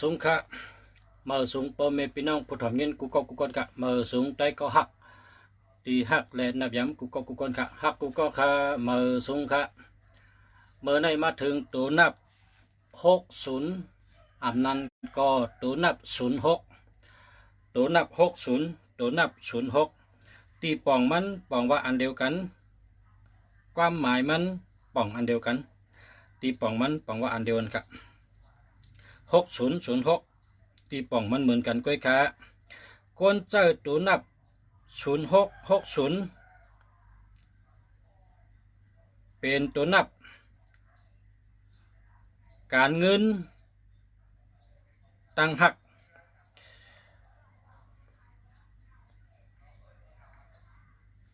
สูงค่ะมือสูงพ่อม่พี่น้องผู้ทำเงินกูก็กูก่อนค่ะมือสูงได้ก็หักตีหักแลนับย้ำกูก็กูก่อนค่ะหักกูก็ค่ะมือสูงค่ะเมื่อในมาถึงตัวนับหกศูนย์อำนั้นก็ตัวนับศูนย์หกตัวนับหกศูนย์ตัวนับศูนย์หกตีป่องมันป่องว่าอันเดียวกัน ความหมายมันป่องอันเดียวกันตีป่องมันป่องว่าอันเดียวกันครับ หกศูนย์ศูนย์หกตีป่องมันเหมือนกันก้อยขาก้นเจ้าตัวนับศูนย์หกหกศูนย์เป็นตัวนับ การเงิน ตั้งหัก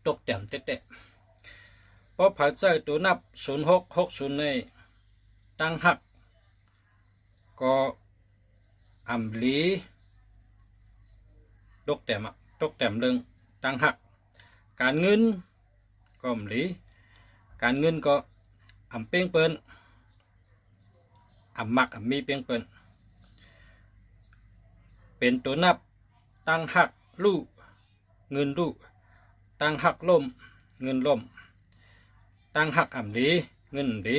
ตกแต้มเตะเพราะผาใจตัวนับ 0660ในตั้งหัก ก็อำลีตกแต้มตกแต้มเรื่องตั้งหักการเงินก็อำลีการเงินก็อำเป้งเปิ้นอำมักอำมีเป้งเปิ้นเป็นตัวนับตั้งหักลูกเงินลูกตั้งหักล่มเงินล่มตั้งหักอ่ำดีเงินดี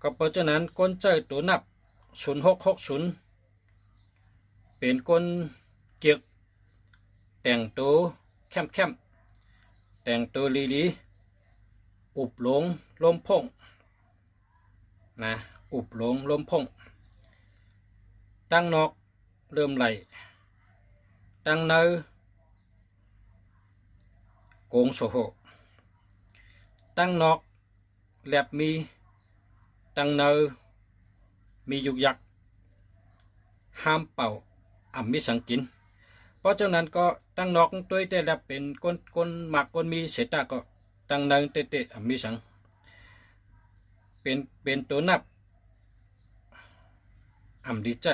ก็เพราะฉะนั้นก้นเจอตัวนับ 0660เป็นก้นเกียกแต่งตัวแคมแคมแต่งตัวลีลีอุบหลงลมพงนะอุบหลงลมพงตั้งนอกเริ่มไหลตั้งเนอโกงโซโหตั้งนอกแลบมีตั้งเนอ มียุกยักห้ามเป่าอ่ำมีสังกิน เพราะฉะนั้นก็ตั้งนอกตัวแต่แลบเป็นก้นก้นหมักก้นมีเสตาก็ตั้งเนอเตะเตะอ่ำมีสัง เป็นเป็นตัวนับอ่ำดีใจ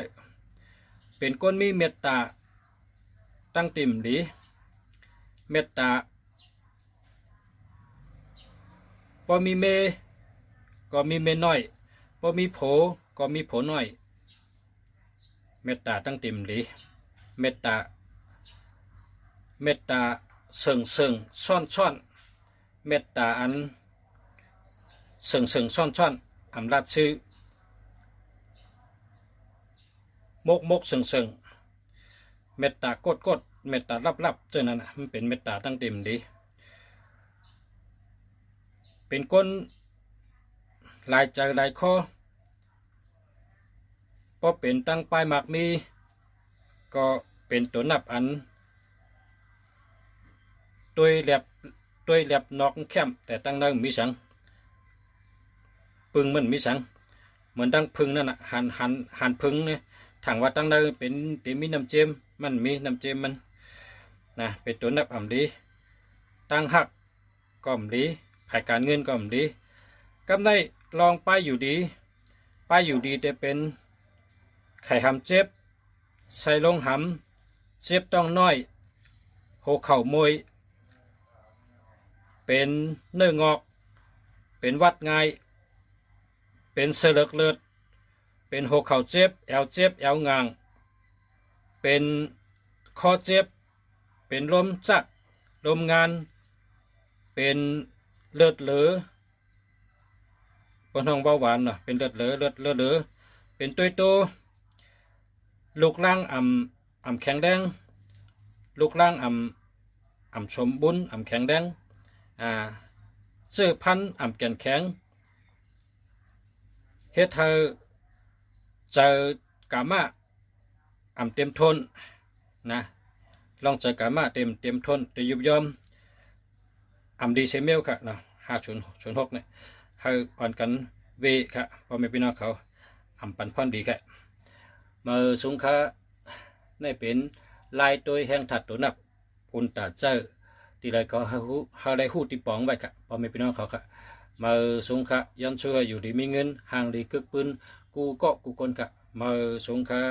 เป็นก้นมีเมตตาตั้งติ่มดีเมตตาพอมีเม ก็มีเมน้อยพอมีโผ ก็มีโผน้อย เมตตาตั้งเต็มหลีเมตตา เมตตาเสิงเสิงซ่อนซ่อนเมตตาอันเสิงเสิงซ่อนซ่อนอำลาดชื่อมกมกเสิงเสิงเมตตากดกดเมตตารับรับเจ้านั้นนะมันเป็นเมตตาตั้งเต็มดี เป็นก้นหลายใจหลายข้อ เพราะเป็นตั้งป้ายหมากมี ก็เป็นตัวนับอันตัวแหลบตัวแหลบนอกแคมแต่ตั้งนั่งมีสัง ปึงมันมีสัง เหมือนตั้งพึงนั่นน่ะหันหันหันพึงเนี่ยถังว่าตั้งนั่งเป็นเต็มมีน้ำเจมมันมีน้ำเจมมันนะเป็นตัวนับอ่ำดีตั้งหักก็อ่ำดีภายการเงินก็มดีกำไรลองไปอยู่ดีไปอยู่ดีแต่เป็น ไข่หำเจ็บใส่ลงหำเจ็บต้องน้อยหัวเข่ามวย เป็นเนื้องอก เป็นวัดง่าย เป็นเสลือกเลือด เป็นหัวเข่าเจ็บ แอวเจ็บ แอวงาง เป็นคอเจ็บ เป็นลมจักลมงาน เป็นเลือดเหลือบนห้องเบาหวานเนาะเป็นเลือดเหลือเลือดเลือดเหลือเป็นตัวโต ลูกล่างอ่ำอ่ำแข็งแดง ลูกล่างอ่ำอ่ำสมบุญอ่ำแข็งแดงอ่าเสื้อพันธ์อ่ำแก่นแข็งเฮ็ดเธอเจอกามาอ่ำเต็มทนนะลองเจอกามาเต็มเต็มทนแต่ยุบยอมอ่ำดีเซเมลค่ะเนาะห้าศูนย์ศูนย์หกเนี่ยให้อ่อนกันเวค่ะพ่อแม่พี่น้องเขาอ่ำปันพ่อนดีค่ะ มาสูงค่าในเป็นลายตัวแห่งถัดตัวนับคุณตาเจอที่ไรก็ให้หูให้ได้หูตีปองไว้ค่ะพอไม่พี่น้องเขาค่ะมาสูงค่ะย้อนช่วยอยู่ดีมีเงินห่างดีกึกปืนกูก็กูคนค่ะมาสูงค่ะ